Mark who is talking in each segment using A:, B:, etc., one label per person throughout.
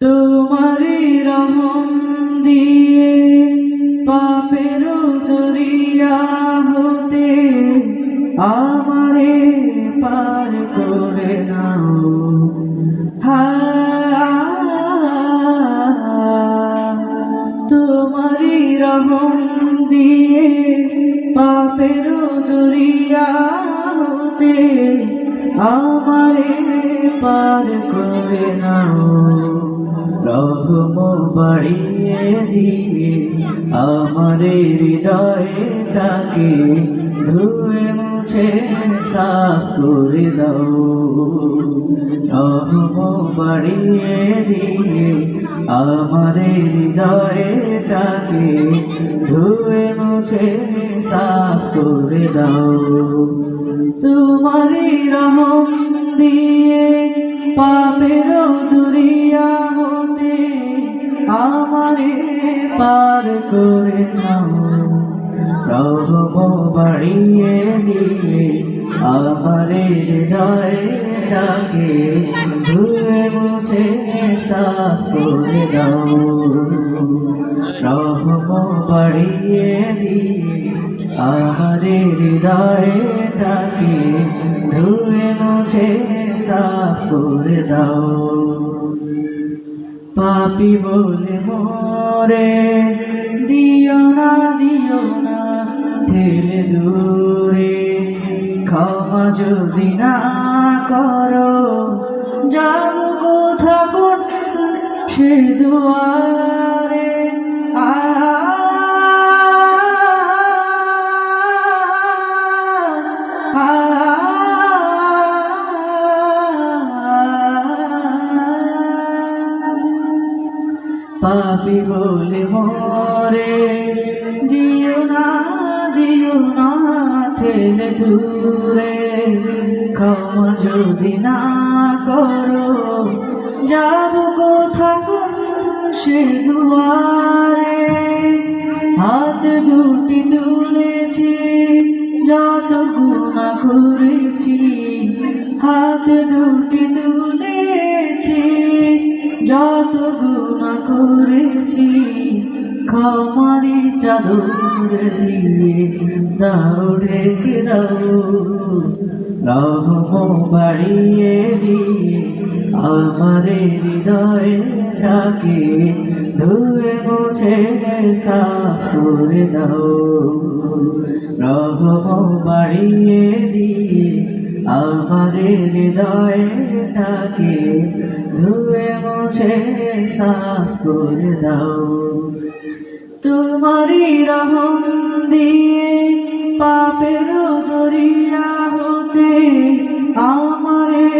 A: তোমারি রহম দিয়ে পাপের দরিয়া হতে আমারে পার করে নাও। তোমারি রহম দিয়ে পাপের দরিয়া হতে আমারে পার করে নাও। রহম বাড়িয়ে দিয়ে আমারে হৃদয়টাকে ধুয়ে মুছে সাফ করে দাও। রহম বাড়িয়ে দিয়ে আমারে হৃদয়টাকে ধুয়ে মুছে সাফ করে দাও। তোমারই রহম দিয়ে রহম বাড়িয়ে দিয়ে আমারে হৃদয়টাকে ধুয়ে মুছে করে দাও রহম বাড়িয়ে দিয়ে আমারে হৃদয়টাকে ধুয়ে মুছে সাফ করে দাও পাপি বলে মোরে দিও না। দূরে ক্ষমা যদি না করো যাব কোথা কোন সে দুয়ারে। পাপি বলে মরে না ঠেলে দূরে। ক্ষমা যদি না করো, যাব কোথা কোন সে দুয়ারে। হাত দুটি তুলেছি যত গুণা করেছি, হাত দুটি তুলেছি যত গুণা করেছি ক্ষমারি চাদর দিয়ে দাও, ঢেকে দাও। রহম বাড়িয়ে দিয়ে আমারে হৃদয়টাকে ধুয়ে মুছে সাফ করে দাও। রহম বাড়িয়ে দিয়ে আমারে হৃদয়টাকে ধুয়ে মুছে সাফ দাও। তোমারই রহম দিয়ে পাপের দরিয়া হতে আমারে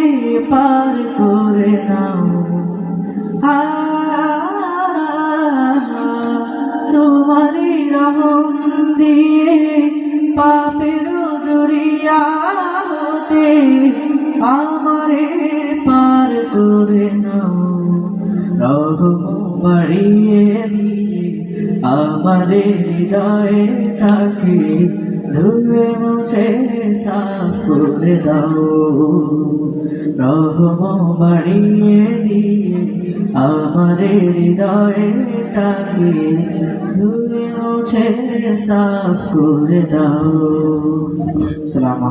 A: পার করে নাও। আ, তোমারই রহম দিয়ে পাপের দরিয়া হতে আমারে পার করে নাও। রহম বাড়িয়ে দিয়ে আমারে হৃদয়টাকে ধুয়ে মুছে সাফ করে দাও। রহম বাড়িয়ে দিয়ে আমারে হৃদয়টাকে ধুয়ে মুছে সাফ করে দাও। সালাম